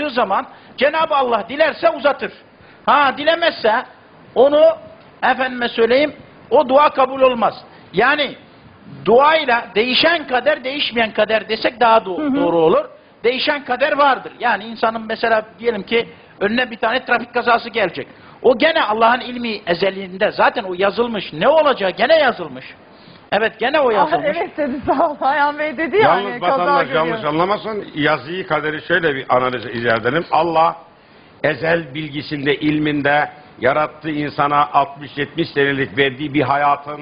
yaptığı zaman Cenab-ı Allah dilerse uzatır. Ha dilemezse onu efendime söyleyeyim o dua kabul olmaz. Yani duayla değişen kader değişmeyen kader desek daha do- doğru olur. Değişen kader vardır. Yani insanın mesela diyelim ki önüne bir tane trafik kazası gelecek. O gene Allah'ın ilmi ezelinde zaten o yazılmış. Ne olacağı gene yazılmış. Evet gene o Ah, yazılmış. evet dedi sağ ol. Ayhan Bey dedi yani. Yalnız kaza vatandaş yanlış anlamasın. Yazıyı kaderi şöyle bir analiz izah edelim. Allah ezel bilgisinde, ilminde yarattığı insana 60-70 senelik verdiği bir hayatın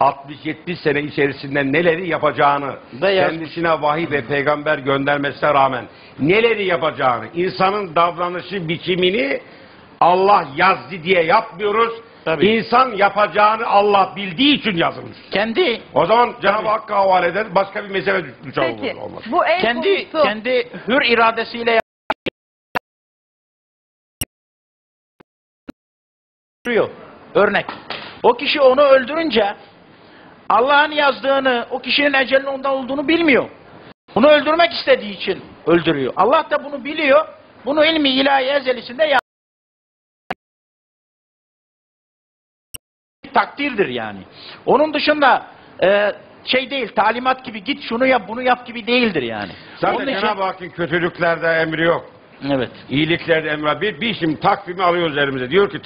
60-70 sene içerisinde neleri yapacağını Da kendisine vahiy ve peygamber göndermesine rağmen neleri yapacağını, insanın davranışı biçimini Allah yazdı diye yapmıyoruz. Tabii. İnsan yapacağını Allah bildiği için yazılmış. Kendi O zaman Cenab-ı Hakk'a havale eder, başka bir mezhebe düşer Peki olmaz. bu el kendi konusu. kendi hür iradesiyle yapıyor. Örnek. O kişi onu öldürünce Allah'ın yazdığını, o kişinin ecelinin ondan olduğunu bilmiyor. Bunu öldürmek istediği için öldürüyor. Allah da bunu biliyor. Bunu ilmi ilahi ezelisinde yaz- takdirdir yani. Onun dışında e, şey değil, talimat gibi git şunu yap, bunu yap gibi değildir yani. Zaten Onun Cenab-ı Hakk'ın kötülüklerde emri yok. Evet. İyiliklerde emri var. Bir, bir şimdi takvimi alıyoruz elimize. Diyor ki